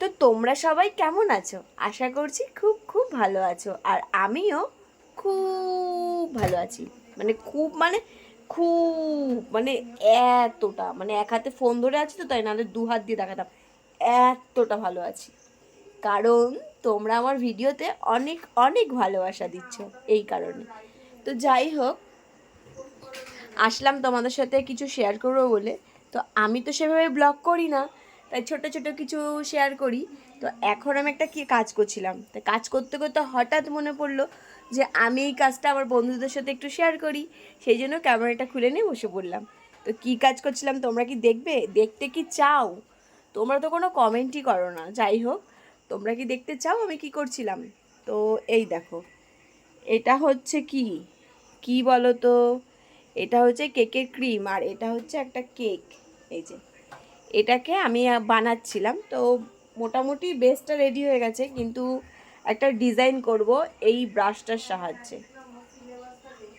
তো তোমরা সবাই কেমন আছো? আশা করছি খুব খুব ভালো আছো। আর আমিও খুব ভালো আছি। মানে খুব মানে খুব মানে এতটা মানে এক হাতে ফোন ধরে আছি তো, তাই নাহলে দু হাত দিয়ে দেখাতাম এতটা ভালো আছি। কারণ তোমরা আমার ভিডিওতে অনেক অনেক ভালোবাসা দিচ্ছ এই কারণে। তো যাই হোক, আসলাম তোমাদের সাথে কিছু শেয়ার করব বলে। তো আমি তো সেভাবে ব্লগ করি না। তাই ছোট ছোট কিছু শেয়ার করি। তো এখন আমি একটা কি কাজ করছিলাম। তো কাজ করতে করতে হঠাৎ মনে পড়ল যে আমি এই কাজটা আমার বন্ধুদের সাথে একটু শেয়ার করি। সেই জন্য ক্যামেরাটা খুলে নিয়ে বসে পড়লাম। তো কি কাজ করছিলাম তোমরা কি দেখবে? দেখতে কি চাও? তোমরা তো কোনো কমেন্টই করো না। যাই হোক, তোমরা কি দেখতে চাও আমি কি করছিলাম? তো এই দেখো, এটা হচ্ছে কি? কি বলো তো এটা হচ্ছে কেকের ক্রিম আর এটা হচ্ছে একটা কেক এই যে এটাকে আমি বানাচ্ছিলাম। তো মোটামুটি বেসটা রেডি হয়ে গেছে, কিন্তু একটা ডিজাইন করব এই ব্রাশটার সাহায্যে।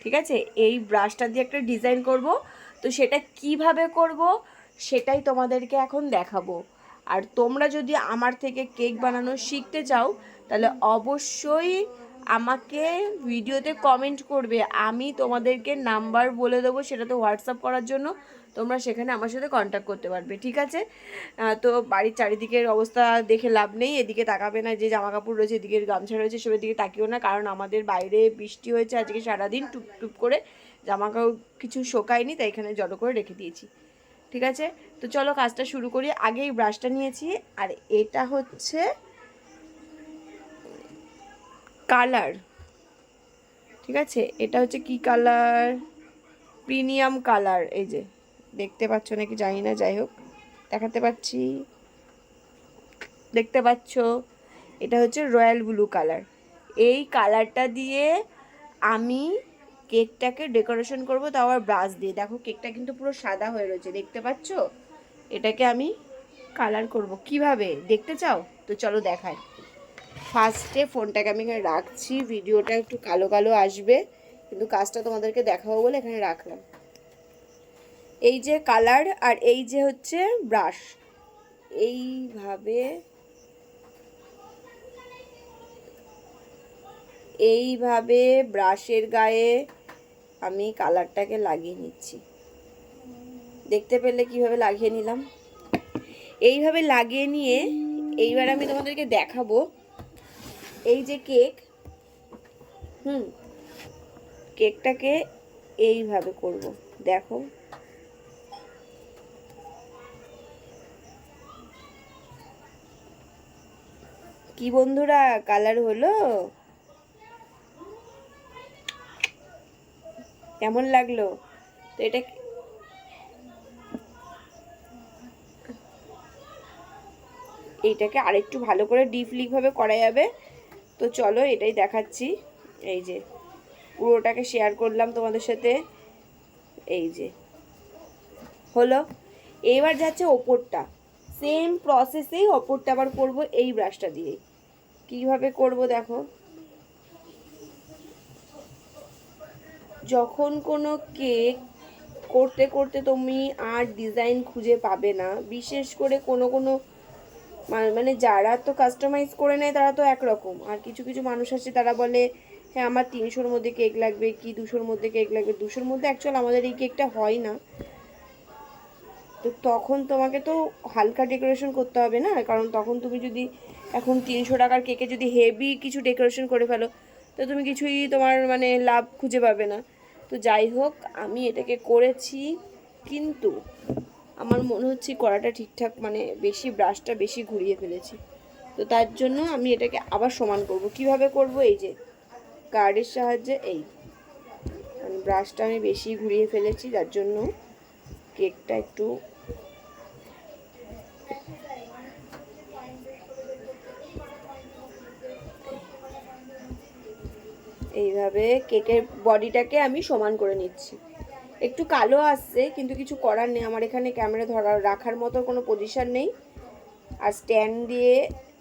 ঠিক আছে? এই ব্রাশটা দিয়ে একটা ডিজাইন করব। তো সেটা কীভাবে করব সেটাই তোমাদেরকে এখন দেখাবো। আর তোমরা যদি আমার থেকে কেক বানানো শিখতে চাও, তাহলে অবশ্যই আমাকে ভিডিওতে কমেন্ট করবে। আমি তোমাদেরকে নাম্বার বলে দেবো সেটাতে হোয়াটসঅ্যাপ করার জন্য। তোমরা সেখানে আমার সাথে কন্ট্যাক্ট করতে পারবে, ঠিক আছে? তো বাড়ির চারিদিকের অবস্থা দেখে লাভ নেই, এদিকে তাকাবে না, যে জামা কাপড় রয়েছে এদিকে গামছা রয়েছে সবের দিকে তাকিও না, কারণ আমাদের বাইরে বৃষ্টি হয়েছে আজকে সারাদিন, টুপ টুপ করে জামা কাপড় কিছু শোকায়নি, তাই এখানে জড়ো করে রেখে দিয়েছি, ঠিক আছে? তো চলো কাজটা শুরু করি আগে এই ব্রাশটা নিয়েছি, আর এটা হচ্ছে কালার ঠিক আছে? এটা হচ্ছে কি কালার প্রিমিয়াম কালার এই যে। দেখতে পাচ্ছ নাকি জানি না, যাই হোক। দেখাতে পাচ্ছি। দেখতে পাচ্ছ, এটা হচ্ছে রয়্যাল ব্লু কালার। এই কালারটা দিয়ে আমি কেকটাকে ডেকোরেশন করব, তাও আবার ব্রাশ দিয়ে। দেখো, কেকটা কিন্তু পুরো সাদা হয়ে রয়েছে, দেখতে পাচ্ছ? এটাকে আমি কালার করব। কীভাবে? দেখতে চাও? তো চলো দেখাই। ফার্স্টে ফোনটাকে আমি এখানে রাখছি, ভিডিওটা একটু কালো কালো আসবে, কিন্তু কাজটা তোমাদেরকে দেখাবো বলে এখানে রাখলাম। এই যে কালার আর এই যে হচ্ছে ব্রাশ এইভাবে এইভাবে ব্রাশের গায়ে আমি কালারটাকে লাগিয়ে নিচ্ছি। দেখতে পেলে কীভাবে লাগিয়ে নিলাম? এইভাবে লাগিয়ে নিয়ে এইবার আমি তোমাদেরকে দেখাবো। এই যে কেক হুম কেকটাকে এইভাবে করব। দেখো। কি বন্ধুরা? কালার হলো? কেমন লাগল? তো এটা এইটাকে আরেকটু ভালো করে ডিপলিভাবে করা যাবে। তো চলো এটাই দেখাচ্ছি। এই যে, পুরোটাকে শেয়ার করলাম তোমাদের সাথে। এই যে, হলো। এবার যাচ্ছে ওপরটা। সেম প্রসেসেই ওপরটা আবার করব এই ব্রাশটা দিয়েই। কীভাবে করব দেখো। যখন কোনো কেক করতে করতে তুমি আর ডিজাইন খুঁজে পাবে না, বিশেষ করে কোনো কোনো মানে যারা তো কাস্টমাইজ করে নেয় তারা তো একরকম। আর কিছু কিছু মানুষ আছে তারা বলে হ্যাঁ আমার তিনশোর মধ্যে কেক লাগবে, কি দুশোর মধ্যে কেক লাগবে? দুশোর মধ্যে অ্যাকচুয়াল আমাদের এই কেকটা হয় না। তো তখন তোমাকে তো হালকা ডেকোরেশন করতে হবে না? কারণ তখন তুমি যদি এখন তিনশো টাকার কেকে যদি হেভি কিছু ডেকোরেশন করে ফেলো, তো তুমি কিছুই তোমার মানে লাভ খুঁজে পাবে না। তো যাই হোক, আমি এটাকে করেছি, কিন্তু আমার মনে হচ্ছে কড়াটা ঠিকঠাক মানে বেশি ব্রাশটা বেশি ঘুরিয়ে ফেলেছি। তো তার জন্য আমি এটাকে আবার সমান করব। কীভাবে করব? এই যে, কার্ডের সাহায্যে এই। মানে ব্রাশটা আমি বেশি ঘুরিয়ে ফেলেছি, যার জন্য কেকটা একটু এইভাবে কেকের বডিটাকে আমি সমান করে নিচ্ছি। একটু কালো আসছে, কিন্তু কিছু করার নেই। আমার এখানে ক্যামেরা ধরার রাখার মতো কোনো পজিশান নেই। আর স্ট্যান্ড দিয়ে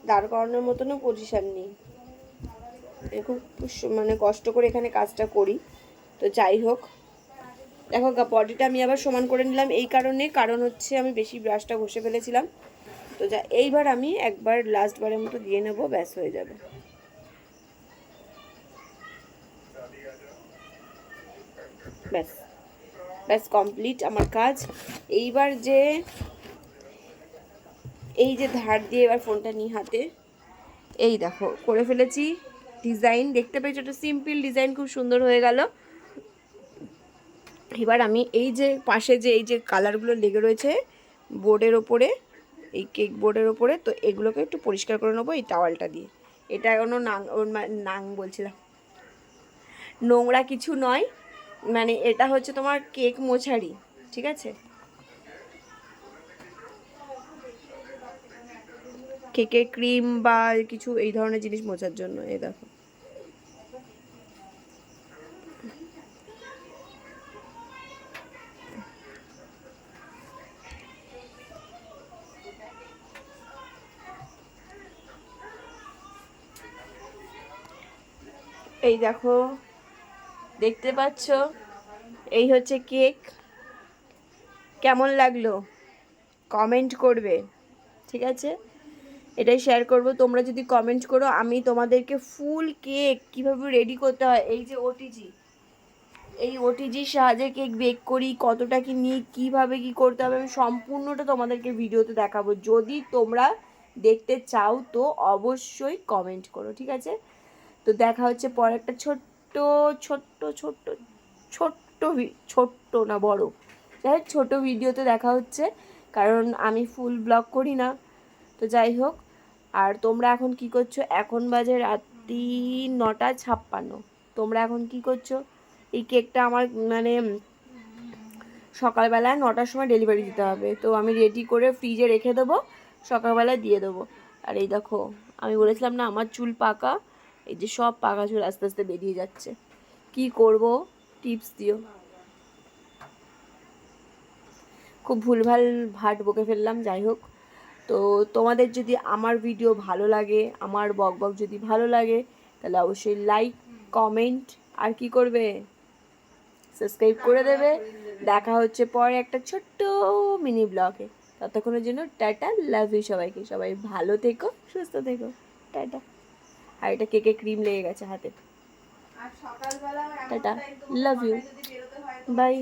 দাঁড় করানোর মতনও পজিশান নেই। খুব মানে কষ্ট করে এখানে কাজটা করি। তো যাই হোক। দেখো বডিটা আমি আবার সমান করে নিলাম। এই কারণে কারণ হচ্ছে আমি বেশি ব্রাশটা ঘষে ফেলেছিলাম। তো যা এইবার আমি একবার লাস্ট বারের মতো দিয়ে নেব, ব্যাস হয়ে যাবে। ব্যাস। ব্যাস কমপ্লিট আমার কাজ। এইবার যে, এই যে ধার দিয়ে এবার ফোনটা নিই হাতে, এই দেখো, করে ফেলেছি ডিজাইন দেখতে পেয়েছ একটা সিম্পল ডিজাইন খুব সুন্দর হয়ে গেল। এবার আমি এই যে পাশে যে, এই যে কালারগুলো লেগে রয়েছে বোর্ডের ওপরে, এই কেক বোর্ডের ওপরে, তো এগুলোকে একটু পরিষ্কার করে নেব এই টাওয়ালটা দিয়ে। এটা কোনো নাং নাং বলছিলাম। নোংরা কিছু নয়। মানে এটা হচ্ছে তোমার কেক মোছারি, ঠিক আছে? কেকের ক্রিম বা কিছু এই ধরনের জিনিস মোছার জন্য, এই দেখো। এই দেখো দেখতে পাচ্ছ? এই হচ্ছে কেক। কেমন লাগল? কমেন্ট করবে, ঠিক আছে? এটাই শেয়ার করব। তোমরা যদি কমেন্ট করো, আমি তোমাদেরকে ফুল কেক কীভাবে রেডি করতে হয়। এই যে ওটিজি এই ওটিজির সাহায্যে কেক বেক করি, কতটা কি নিই, কীভাবে কি করতে হবে, আমি সম্পূর্ণটা তোমাদেরকে ভিডিওতে দেখাবো। যদি তোমরা দেখতে চাও তো অবশ্যই কমেন্ট করো, ঠিক আছে? তো দেখা হচ্ছে পরে একটা ছোট্ট ছোট্ট ছোট্ট ছোট্ট ছোট্ট না, বড়। যাই হোক ছোটো ভিডিওতে দেখা হচ্ছে, কারণ আমি ফুল ব্লগ করি না। তো যাই হোক, আর তোমরা এখন কি করছ? এখন বাজে রাত্রি নটা ছাপ্পান্ন। তোমরা এখন কি করছ? এই কেকটা আমার মানে সকালবেলা নটার সময় ডেলিভারি দিতে হবে। তো আমি রেডি করে ফ্রিজে রেখে দেবো সকালবেলা দিয়ে দেবো। আর এই দেখো, আমি বলেছিলাম না, আমার চুল পাকা। এই যে সব পাকা চুল আস্তে আস্তে বেরিয়ে যাচ্ছে। কি করব? টিপস দিও। খুব ভুলভাল ভাট বকে ফেললাম, যাই হোক। তো তোমাদের যদি আমার ভিডিও ভালো লাগে, আমার বক বক যদি ভালো লাগে, তাহলে অবশ্যই লাইক, কমেন্ট, আর কি করবে? সাবস্ক্রাইব করে দেবে। দেখা হচ্ছে পরে একটা ছোট্ট মিনি ব্লগে। ততক্ষণের জন্য টাটা, লাভ ইউ সবাইকে। সবাই ভালো থেকো, সুস্থ থেকো। টাটা। আর এটা কেকে ক্রিম লেগে গেছে হাতে। টাটা। Love you by